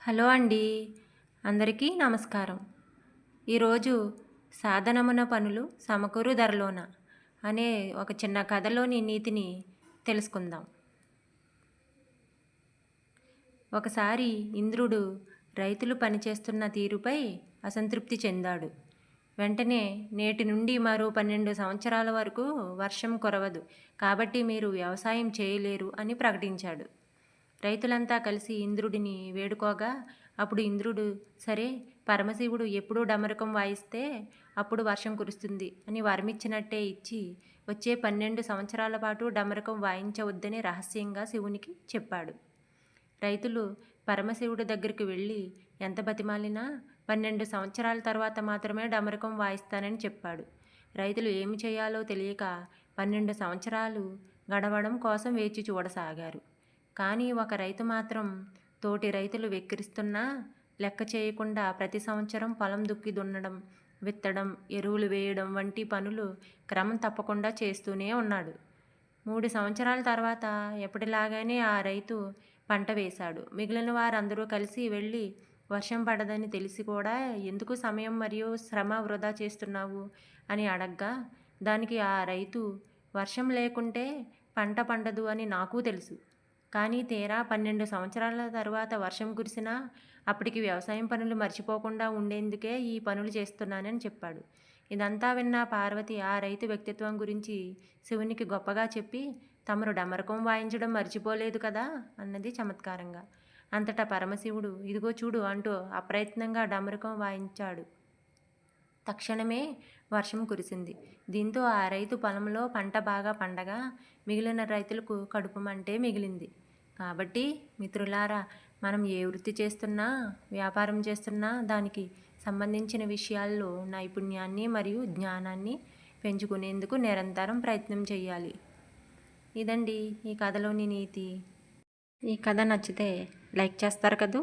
Hello అండి. అందరికీ నమస్కారం. ఈరోజు సాధనమున పనులు సమకూరు ధరలోన అనే ఒక చిన్న కథలోని నీతిని తెలుసుకుందాం. ఒకసారి ఇంద్రుడు రైతులు పనిచేస్తున్న తీరుపై అసంతృప్తి చెందాడు. వెంటనే నేటి నుండి మరో పన్నెండు సంవత్సరాల వరకు వర్షం కురవదు. కాబట్టి మీరు వ్యవసాయం చేయలేరు అని ప్రకటించాడు. రైతులంతా కలిసి ఇంద్రుడిని వేడుకోగా అప్పుడు ఇంద్రుడు సరే పరమశివుడు ఎప్పుడూ డమరకం వాయిస్తే అప్పుడు వర్షం కురుస్తుంది అని వరమిచ్చినట్టే ఇచ్చి వచ్చే పన్నెండు సంవత్సరాల పాటు డమరకం వాయించవద్దని రహస్యంగా శివునికి చెప్పాడు. రైతులు పరమశివుడి దగ్గరికి వెళ్ళి ఎంత బతిమాలినా పన్నెండు సంవత్సరాల తర్వాత మాత్రమే డమరకం వాయిస్తానని చెప్పాడు. రైతులు ఏమి చేయాలో తెలియక పన్నెండు సంవత్సరాలు గడవడం కోసం వేచి చూడసాగారు. కానీ ఒక రైతు మాత్రం తోటి రైతులు వెక్కిరిస్తున్నా లెక్క చేయకుండా ప్రతి సంవత్సరం పొలం దుక్కి దున్నడం విత్తడం ఎరువులు వేయడం వంటి పనులు క్రమం తప్పకుండా చేస్తూనే ఉన్నాడు. మూడు సంవత్సరాల తర్వాత ఎప్పటిలాగానే ఆ రైతు పంట వేశాడు. మిగిలిన వారందరూ కలిసి వెళ్ళి వర్షం పడదని తెలిసి కూడా ఎందుకు సమయం మరియు శ్రమ వృధా చేస్తున్నావు? అని అడగ్గా దానికి ఆ రైతు వర్షం లేకుంటే పంట పండదు అని నాకు తెలుసు. కానీ తీరా పన్నెండు సంవత్సరాల తర్వాత వర్షం కురిసినా అప్పటికి వ్యవసాయం పనులు మర్చిపోకుండా ఉండేందుకే ఈ పనులు చేస్తున్నానని చెప్పాడు. ఇదంతా విన్న పార్వతి ఆ రైతు వ్యక్తిత్వం గురించి శివునికి గొప్పగా చెప్పి తమరు డమరకం వాయించడం మర్చిపోలేదు కదా అన్నది చమత్కారంగా. అంతటా పరమశివుడు ఇదిగో చూడు అంటూ అప్రయత్నంగా డమరకం వాయించాడు. తక్షణమే వర్షం కురిసింది. దీంతో ఆ రైతు పొలంలో పంట బాగా పండగా మిగిలిన రైతులకు కడుపు మంటే మిగిలింది. కాబట్టి మిత్రులారా మనం ఏ వృత్తి చేస్తున్నా వ్యాపారం చేస్తున్నా దానికి సంబంధించిన విషయాల్లో నైపుణ్యాన్ని మరియు జ్ఞానాన్ని పెంచుకునేందుకు నిరంతరం ప్రయత్నం చేయాలి. ఇదండి ఈ కథలోని నీతి. ఈ కథ నచ్చితే లైక్ చేస్తారు కదూ?